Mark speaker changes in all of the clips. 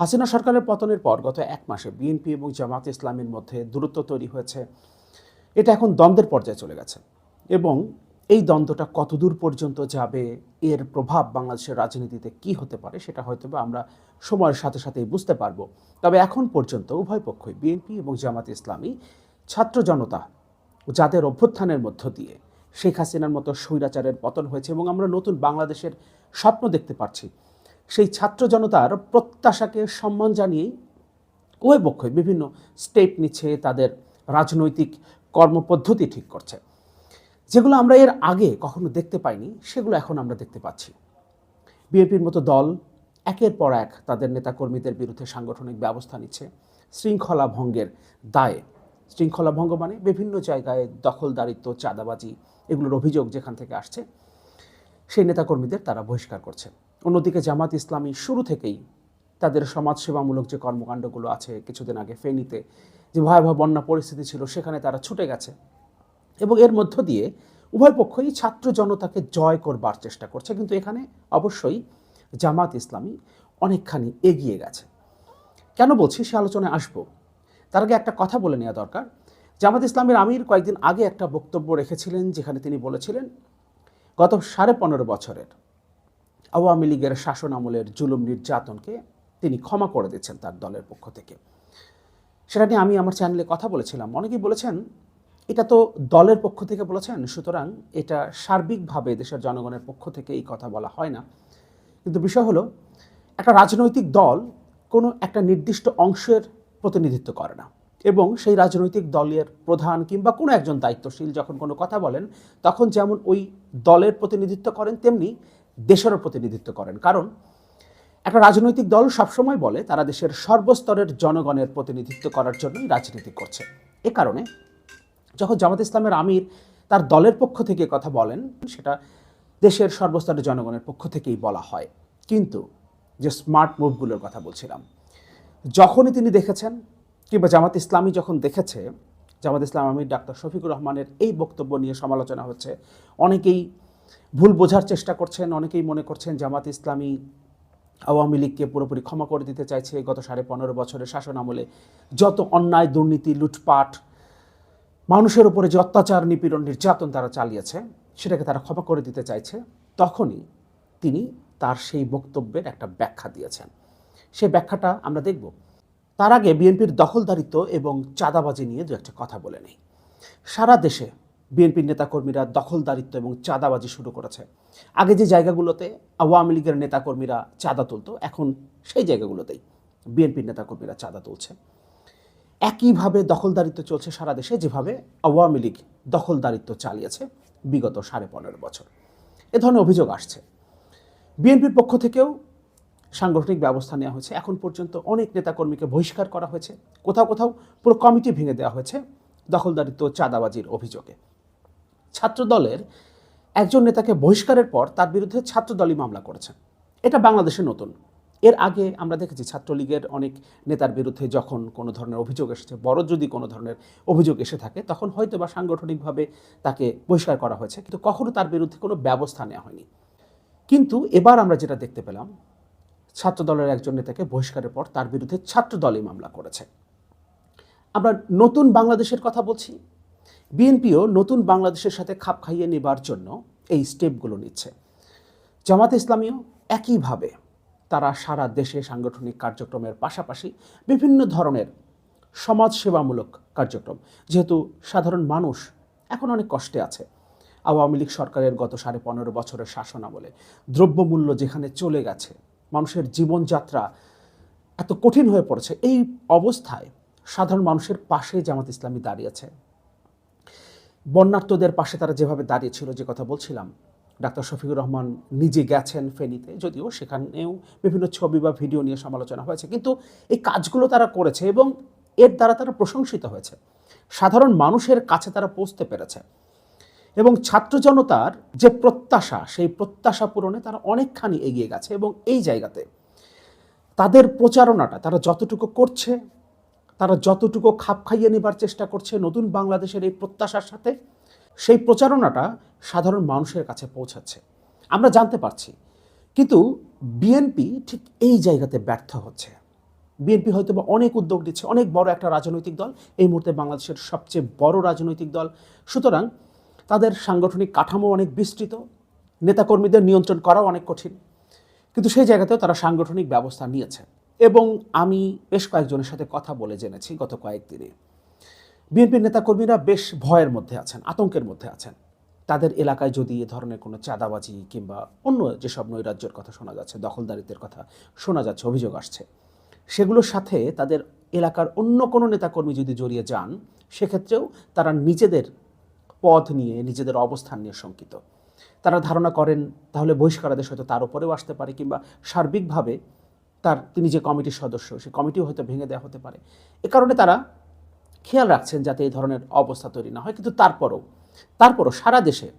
Speaker 1: হাসিনা সরকারের পতনের পর গত এক মাসে বিএনপি এবং জামাত ইসলামের মধ্যে দূরত্ব তৈরি হয়েছে। এটা এখন দ্বন্দ্বের পর্যায়ে চলে গেছে এবং এই দ্বন্দ্বটা কতদূর পর্যন্ত যাবে, এর প্রভাব বাংলাদেশের রাজনীতিতে কি হতে পারে সেটা হয়তো বা আমরা সময়ের সাথে সাথেই বুঝতে পারব। তবে এখন পর্যন্ত উভয় পক্ষই বিএনপি এবং জামাত ইসলামী ছাত্র জনতা যাদের অভ্যুত্থানের মধ্য দিয়ে শেখ হাসিনার মতো স্বৈরাচারের পতন হয়েছে এবং আমরা নতুন বাংলাদেশের স্বপ্ন দেখতে পাচ্ছি সেই ছাত্র জনতার প্রত্যাশাকে সম্মান জানিয়েই উভয় পক্ষই বিভিন্ন স্টেপ নিচ্ছে, তাদের রাজনৈতিক কর্মপদ্ধতি ঠিক করছে। যেগুলো আমরা এর আগে কখনো দেখতে পাইনি, সেগুলো এখন আমরা দেখতে পাচ্ছি। বিএনপির মতো দল একের পর এক তাদের নেতাকর্মীদের বিরুদ্ধে সাংগঠনিক ব্যবস্থা নিচ্ছে, শৃঙ্খলা ভঙ্গের দায়ে। শৃঙ্খলা ভঙ্গ মানে বিভিন্ন জায়গায় দখলদারিত্ব, চাঁদাবাজি, এগুলোর অভিযোগ যেখান থেকে আসছে, সেই নেতাকর্মীদের তারা বহিষ্কার করছে। অন্যদিকে জামাত ইসলামী শুরু থেকেই তাদের সমাজসেবামূলক যে কর্মকাণ্ডগুলো আছে কিছুদিন আগে ফেনীতে, যে ভয়াবহ বন্যা পরিস্থিতি ছিল, সেখানে তারা ছুটে গেছে। এবং এর মধ্য দিয়ে উভয় পক্ষই ছাত্র জনতাকে জয় করবার চেষ্টা করছে। কিন্তু এখানে অবশ্যই জামাত ইসলামী অনেকখানি এগিয়ে গেছে। কেন বলছি সে আলোচনায় আসব? তার আগে একটা কথা বলে নেওয়া দরকার। জামাত ইসলামের আমির কয়েকদিন আগে একটা বক্তব্য রেখেছিলেন, যেখানে তিনি বলেছিলেন, গত সাড়ে পনেরো বছরের আওয়ামী লীগের শাসন আমলের জুলুম নির্যাতনকে তিনি ক্ষমা করে দিচ্ছেন তার দলের পক্ষ থেকে। সেটা নিয়ে আমি আমার চ্যানেলে কথা বলেছিলাম। অনেকেই বলেছেন, এটা তো দলের পক্ষ থেকে বলেছেন, সুতরাং এটা সার্বিকভাবে দেশের জনগণের পক্ষ থেকে এই কথা বলা হয় না। কিন্তু বিষয় হলো, একটা রাজনৈতিক দল কোনো একটা নির্দিষ্ট অংশের প্রতিনিধিত্ব করে না। এবং সেই রাজনৈতিক দলের প্রধান কিংবা কোনো একজন দায়িত্বশীল যখন কোনো কথা বলেন, তখন যেমন ওই দলের প্রতিনিধিত্ব করেন, তেমনি দেশেরও প্রতিনিধিত্ব করেন। কারণ একটা রাজনৈতিক দল সবসময় বলে তারা দেশের সর্বস্তরের জনগণের প্রতিনিধিত্ব করার জন্যই রাজনীতি করছে। এ কারণে যখন জামাত ইসলামের আমির তার দলের পক্ষ থেকে কথা বলেন, সেটা দেশের সর্বস্তরের জনগণের পক্ষ থেকেই বলা হয়। কিন্তু যে স্মার্ট মুভগুলোর কথা বলছিলাম, যখনই তিনি দেখেছেন কিংবা জামাত ইসলামী যখন দেখেছে, জামাত ইসলাম আমির ডাক্তার শফিকুর রহমানের এই বক্তব্য নিয়ে সমালোচনা হচ্ছে, অনেকেই ভুল বোঝার চেষ্টা করছেন। অনেকেই মনে করছেন জামাত ইসলামী আওয়ামী লীগকে পুরোপুরি ক্ষমা করে দিতে চাইছে। গত সাড়ে পনেরো বছরের শাসন আমলে যত অন্যায়, দুর্নীতি, লুটপাট, মানুষের উপরে যে অত্যাচার, নিপীড়ন, নির্যাতন তারা চালিয়েছে, সেটাকে তারা ক্ষমা করে দিতে চাইছে, তখনই তিনি তার সেই বক্তব্যের একটা ব্যাখ্যা দিয়েছেন। সেই ব্যাখ্যাটা আমরা দেখব। তার আগে বিএনপির দখলদারিত্ব এবং চাঁদাবাজি নিয়ে দু একটা কথা বলে নেই। সারা দেশে বিএনপির নেতাকর্মীরা দখলদারিত্ব এবং চাঁদাবাজি শুরু করেছে। আগে যে জায়গাগুলোতে আওয়ামী লীগের নেতাকর্মীরা চাঁদা তুলতো, এখন সেই জায়গাগুলোতেই বিএনপির নেতাকর্মীরা চাঁদা তুলছে। একইভাবে দখলদারিত্ব চলছে সারা দেশে, যেভাবে আওয়ামী লীগ দখলদারিত্ব চালিয়েছে বিগত সাড়ে পনেরো বছর। এ ধরনের অভিযোগ আসছে। বিএনপির পক্ষ থেকেও সাংগঠনিক ব্যবস্থা নেওয়া হয়েছে। এখন পর্যন্ত অনেক নেতাকর্মীকে বহিষ্কার করা হয়েছে। কোথাও কোথাও পুরো কমিটি ভেঙে দেওয়া হয়েছে দখলদারিত্ব চাঁদাবাজির অভিযোগে। ছাত্রদলের একজন নেতাকে বহিষ্কারের পর তার বিরুদ্ধে ছাত্রদলই মামলা করেছে। এটা বাংলাদেশে নতুন। এর আগে আমরা দেখেছি ছাত্রলীগের অনেক নেতার বিরুদ্ধে যখন কোনো ধরনের অভিযোগ এসেছে, বড় যদি কোনো ধরনের অভিযোগ এসে থাকে, তখন হয়তো বা সাংগঠনিকভাবে তাকে বহিষ্কার করা হয়েছে, কিন্তু কখনো তার বিরুদ্ধে কোনো ব্যবস্থা নেওয়া হয়নি। কিন্তু এবার আমরা যেটা দেখতে পেলাম, ছাত্রদলের একজন নেতাকে বহিষ্কারের পর তার বিরুদ্ধে ছাত্রদলই মামলা করেছে। আমরা নতুন বাংলাদেশের কথা বলছি বিএনপিও নতুন বাংলাদেশের সাথে খাপ খাইয়ে নেবার জন্য এই স্টেপগুলো নিচ্ছে। জামাত ইসলামীও একইভাবে তারা সারা দেশে সাংগঠনিক কার্যক্রমের পাশাপাশি বিভিন্ন ধরনের সমাজসেবামূলক কার্যক্রম। যেহেতু সাধারণ মানুষ এখন অনেক কষ্টে আছে। আওয়ামী লীগ সরকারের গত সাড়ে পনেরো বছরের শাসন আমলে দ্রব্যমূল্য যেখানে চলে গেছে, মানুষের জীবনযাত্রা এত কঠিন হয়ে পড়েছে, এই অবস্থায় সাধারণ মানুষের পাশে জামাত ইসলামী দাঁড়িয়েছে। বন্যার্থদের পাশে তারা যেভাবে দাঁড়িয়েছিল যে কথা বলছিলাম, ডাক্তার শফিকুর রহমান নিজে গেছেন ফেনীতে, যদিও সেখানেও বিভিন্ন ছবি বা ভিডিও নিয়ে সমালোচনা হয়েছে, কিন্তু এই কাজগুলো তারা করেছে এবং এর দ্বারা তারা প্রশংসিত হয়েছে। সাধারণ মানুষের কাছে তারা পৌঁছতে পেরেছে। এবং ছাত্র জনতার যে প্রত্যাশা, সেই প্রত্যাশা পূরণে তারা অনেকখানি এগিয়ে গেছে এবং এই জায়গাতে তাদের প্রচারণাটা, তারা যতটুকু করছে তারা যতটুকু খাপ খাইয়ে নেবার চেষ্টা করছে নতুন বাংলাদেশের এই প্রত্যাশার সাথে, সেই প্রচারণাটা সাধারণ মানুষের কাছে পৌঁছাচ্ছে। আমরা জানতে পারছি। কিন্তু বিএনপি ঠিক এই জায়গাতে ব্যর্থ হচ্ছে। বিএনপি হয়তো বা অনেক উদ্যোগ নিচ্ছে, অনেক বড় একটা রাজনৈতিক দল, এই মুহূর্তে বাংলাদেশের সবচেয়ে বড় রাজনৈতিক দল। সুতরাং তাদের সাংগঠনিক কাঠামো অনেক বিস্তৃত, নেতাকর্মীদের নিয়ন্ত্রণ করাও অনেক কঠিন। কিন্তু সেই জায়গাতেও তারা সাংগঠনিক ব্যবস্থা নিয়েছে। এবং আমি বেশ কয়েকজনের সাথে কথা বলে জেনেছি গত কয়েকদিনে। বিএনপির নেতাকর্মীরা বেশ ভয়ের মধ্যে আছেন, আতঙ্কের মধ্যে আছেন। তাদের এলাকায় যদি এ ধরনের কোনো চাঁদাবাজি কিংবা অন্য যেসব নৈরাজ্যের কথা শোনা যাচ্ছে, দখলদারিত্বের কথা শোনা যাচ্ছে, অভিযোগ আসছে, সেগুলোর সাথে তাদের এলাকার অন্য কোনো নেতাকর্মী যদি জড়িয়ে যান, সেক্ষেত্রেও তারা নিজেদের পথ নিয়ে, নিজেদের অবস্থান নিয়ে শঙ্কিত। তারা ধারণা করেন, তাহলে বহিষ্কারাদেশ হয়তো তার উপরেও আসতে পারে কিংবা সার্বিকভাবে তার তিনি যে কমিটির সদস্য, সেই কমিটিও হয়তো ভেঙে দেওয়া হতে পারে। এ কারণে তারা খেয়াল রাখছেন যাতে এই ধরনের অবস্থা তৈরি না হয়। কিন্তু তারপরও তারপরও সারা দেশে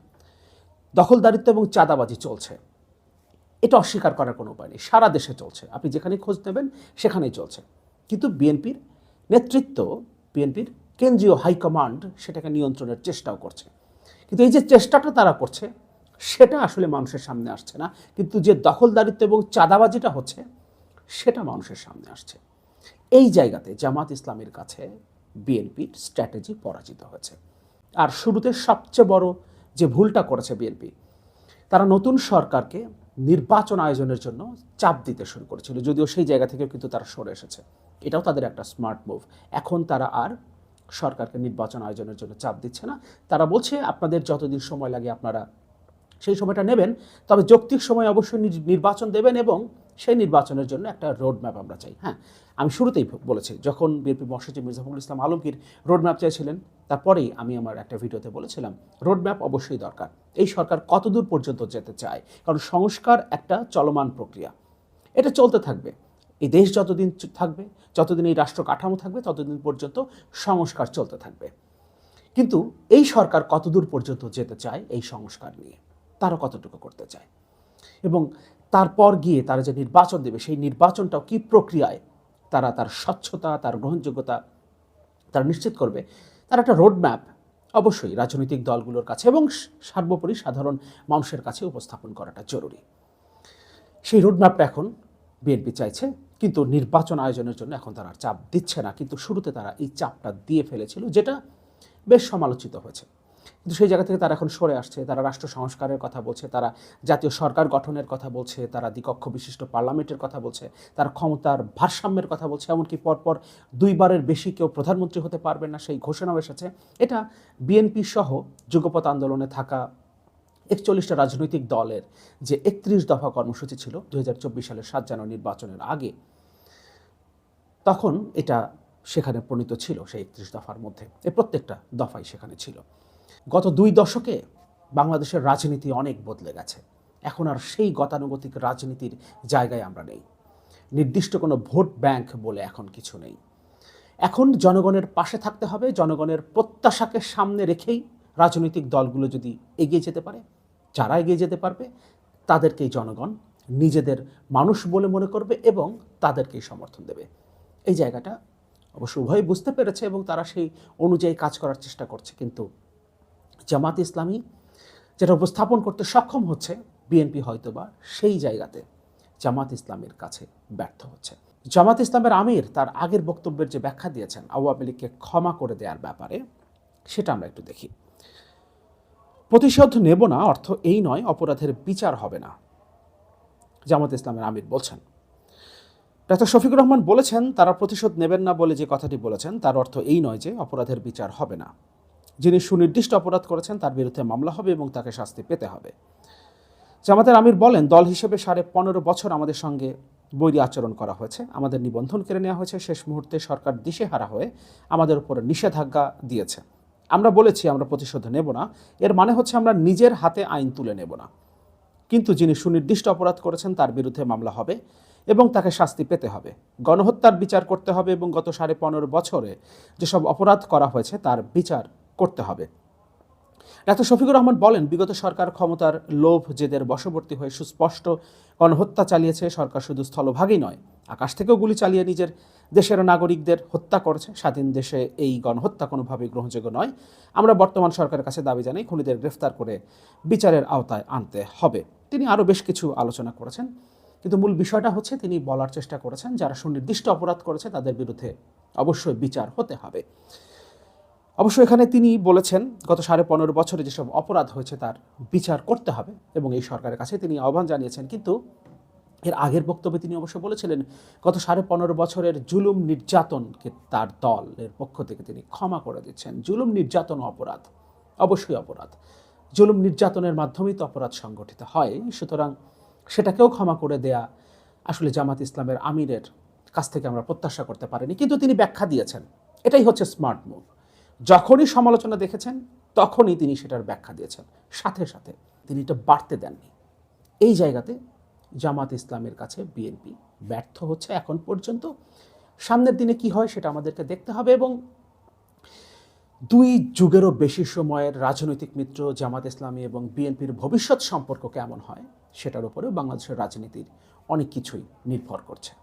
Speaker 1: দখলদারিত্ব এবং চাঁদাবাজি চলছে। এটা অস্বীকার করার কোনো উপায় নেই। সারা দেশে চলছে। আপনি যেখানে খোঁজ নেবেন, সেখানেই চলছে। কিন্তু বিএনপির নেতৃত্ব, বিএনপির কেন্দ্রীয় হাইকমান্ড সেটাকে নিয়ন্ত্রণের চেষ্টাও করছে। কিন্তু এই যে চেষ্টাটা তারা করছে, সেটা আসলে মানুষের সামনে আসছে না। কিন্তু যে দখলদারিত্ব এবং চাঁদাবাজিটা হচ্ছে সেটা মানুষের সামনে আসছে। এই জায়গাতে জামাত ইসলামের কাছে বিএনপির স্ট্র্যাটেজি পরাজিত হয়েছে। আর শুরুতে সবচেয়ে বড় যে ভুলটা করেছে বিএনপি, তারা নতুন সরকারকে নির্বাচন আয়োজনের জন্য চাপ দিতে শুরু করেছিল, যদিও সেই জায়গা থেকেও কিন্তু তারা সরে এসেছে। এটাও তাদের একটা স্মার্ট মুভ। এখন তারা আর সরকারকে নির্বাচন আয়োজনের জন্য চাপ দিচ্ছে না। তারা বলছে, আপনাদের যতদিন সময় লাগে আপনারা সেই সময়টা নেবেন। তবে যৌক্তিক সময় অবশ্যই নির- নির্বাচন দেবেন এবং সেই নির্বাচনের জন্য একটা রোড ম্যাপ আমরা চাই। হ্যাঁ আমি শুরুতেই বলেছি, যখন বিএনপি মহাসচিব মির্জাফুল ইসলাম আলমগীর রোড ম্যাপ চাইছিলেন, তারপরেই আমি আমার একটা ভিডিওতে বলেছিলাম রোড ম্যাপ অবশ্যই দরকার। এই সরকার কতদূর পর্যন্ত যেতে চায়? কারণ সংস্কার একটা চলমান প্রক্রিয়া। এটা চলতে থাকবে। এই দেশ যতদিন থাকবে, যতদিন এই রাষ্ট্র কাঠামো থাকবে, ততদিন পর্যন্ত সংস্কার চলতে থাকবে। কিন্তু এই সরকার কতদূর পর্যন্ত যেতে চায় এই সংস্কার নিয়ে? তারা কতটুকু করতে চায়। এবং তারপর গিয়ে তারা যে নির্বাচন দেবে, সেই নির্বাচনটাও কি প্রক্রিয়ায়? তারা তার স্বচ্ছতা, তার গ্রহণযোগ্যতা তারা নিশ্চিত করবে। তার একটা রোডম্যাপ অবশ্যই রাজনৈতিক দলগুলোর কাছে এবং সর্বোপরি সাধারণ মানুষের কাছে উপস্থাপন করাটা জরুরি। সেই রোডম্যাপটা এখন বিএনপি চাইছে, কিন্তু নির্বাচন আয়োজনের জন্য এখন তারা চাপ দিচ্ছে না। কিন্তু শুরুতে তারা এই চাপটা দিয়ে ফেলেছিল, যেটা বেশ সমালোচিত হয়েছে। কিন্তু সেই জায়গা থেকে তারা এখন সরে আসছে। তারা রাষ্ট্র সংস্কারের কথা বলছে, তারা জাতীয় সরকার গঠনের কথা বলছে, তারা দ্বিকক্ষ বিশিষ্ট পার্লামেন্টের কথা বলছে, তারা ক্ষমতার ভারসাম্যের কথা বলছে, এমনকি পরপর দুইবারের বেশি কেউ প্রধানমন্ত্রী হতে পারবে না সেই ঘোষণাও এসেছে। এটা বিএনপি সহ যুগপথ আন্দোলনে থাকা একচল্লিশটা রাজনৈতিক দলের যে একত্রিশ দফা কর্মসূচি ছিল দুই হাজার চব্বিশ সালের সাত জানুয়ারি নির্বাচনের আগে, তখন এটা সেখানে প্রণীত ছিল সেই একত্রিশ দফার মধ্যে। এই প্রত্যেকটা দফাই সেখানে ছিল। গত দুই দশকে বাংলাদেশের রাজনীতি অনেক বদলে গেছে। এখন আর সেই গতানুগতিক রাজনীতির জায়গায় আমরা নেই। নির্দিষ্ট কোনো ভোট ব্যাংক বলে এখন কিছু নেই। এখন জনগণের পাশে থাকতে হবে, জনগণের প্রত্যাশাকে সামনে রেখেই রাজনৈতিক দলগুলো যদি এগিয়ে যেতে পারে, যারা এগিয়ে যেতে পারবে, তাদেরকেই জনগণ নিজেদের মানুষ বলে মনে করবে এবং তাদেরকেই সমর্থন দেবে। এই জায়গাটা অবশ্য উভয় বুঝতে পেরেছে এবং তারা সেই অনুযায়ী কাজ করার চেষ্টা করছে, কিন্তু জামাত ইসলামী, যেটা উপস্থাপন করতে সক্ষম হচ্ছে, বিএনপি হয়তোবা সেই জায়গাতে জামাত ইসলামের কাছে ব্যর্থ হচ্ছে। জামাত ইসলামের আমির তার আগের বক্তব্যের যে ব্যাখ্যা দিয়েছেন, আওয়ামী লীগকে ক্ষমা করে দেওয়ার ব্যাপারে, সেটা আমরা একটু দেখি। প্রতিশোধ নেব না, অর্থ এই নয়, অপরাধের বিচার হবে না, জামাত ইসলামের আমির বলছেন। ডাক্তার শফিকুর রহমান বলেছেন, তারা প্রতিশোধ নেবেন না বলে যে কথাটি বলেছেন, তার অর্থ এই নয় যে অপরাধের বিচার হবে না। যিনি সুনির্দিষ্ট অপরাধ করেছেন, তার বিরুদ্ধে মামলা হবে এবং তাকে শাস্তি পেতে হবে। জামাতের আমির বলেন, দল হিসেবে সাড়ে পনেরো বছর আমাদের সঙ্গে বৈরী আচরণ করা হয়েছে। আমাদের নিবন্ধন কেড়ে নেওয়া হয়েছে। শেষ মুহূর্তে সরকার দিশেহারা হয়ে আমাদের উপরে নিষেধাজ্ঞা দিয়েছে। আমরা বলেছি, আমরা প্রতিশোধ নেব না। এর মানে হচ্ছে, আমরা নিজের হাতে আইন তুলে নেব না। কিন্তু যিনি সুনির্দিষ্ট অপরাধ করেছেন, তার বিরুদ্ধে মামলা হবে এবং তাকে শাস্তি পেতে হবে। গণহত্যার বিচার করতে হবে এবং গত সাড়ে পনেরো বছরে যেসব অপরাধ করা হয়েছে, তার বিচার করতে হবে। ডাক্তার শফিকুর রহমান বলেন, বিগত সরকার ক্ষমতার লোভ, জেদের বশবর্তী হয়ে সুস্পষ্ট গণহত্যা চালিয়েছে। সরকার শুধু স্থলভাগই নয়, আকাশ থেকেও গুলি চালিয়ে নিজের দেশের নাগরিকদের হত্যা করেছে। স্বাধীন দেশে এই গণহত্যা কোনোভাবেই গ্রহণযোগ্য নয়। আমরা বর্তমান সরকারের কাছে দাবি জানাই, খুনিদের গ্রেফতার করে বিচারের আওতায় আনতে হবে। তিনি আরও বেশ কিছু আলোচনা করেছেন, কিন্তু মূল বিষয়টা হচ্ছে তিনি বলার চেষ্টা করেছেন, যারা সুনির্দিষ্ট অপরাধ করেছে তাদের বিরুদ্ধে অবশ্যই বিচার হতে হবে। অবশ্য এখানে তিনি বলেছেন, গত সাড়ে পনেরো বছরে যেসব অপরাধ হয়েছে তার বিচার করতে হবে এবং এই সরকারের কাছে তিনি আহ্বান জানিয়েছেন। কিন্তু এর আগের বক্তব্যে তিনি অবশ্য বলেছিলেন, গত সাড়ে পনেরো বছরের জুলুম নির্যাতনকে তার দলের পক্ষ থেকে তিনি ক্ষমা করে দিচ্ছেন। জুলুম নির্যাতন অপরাধ, অবশ্যই অপরাধ। জুলুম নির্যাতনের মাধ্যমেই তো অপরাধ সংগঠিত হয়, সুতরাং সেটাকেও ক্ষমা করে দেয়া আসলে জামাত ইসলামের আমিরের কাছ থেকে আমরা প্রত্যাশা করতে পারিনি। কিন্তু তিনি ব্যাখ্যা দিয়েছেন, এটাই হচ্ছে স্মার্ট মুভ যখনই সমালোচনা দেখেছেন, তখনই তিনি সেটার ব্যাখ্যা দিয়েছেন। সাথে সাথে তিনি এটা বাড়তে দেননি। এই জায়গাতে জামাত ইসলামের কাছে বিএনপি ব্যর্থ হচ্ছে এখন পর্যন্ত। সামনের দিনে কি হয় সেটা আমাদেরকে দেখতে হবে এবং দুই যুগেরও বেশি সময়ের রাজনৈতিক মিত্র জামাত ইসলামী এবং বিএনপির ভবিষ্যৎ সম্পর্ক কেমন হয়, সেটার উপরেও বাংলাদেশের রাজনীতির অনেক কিছুই নির্ভর করছে।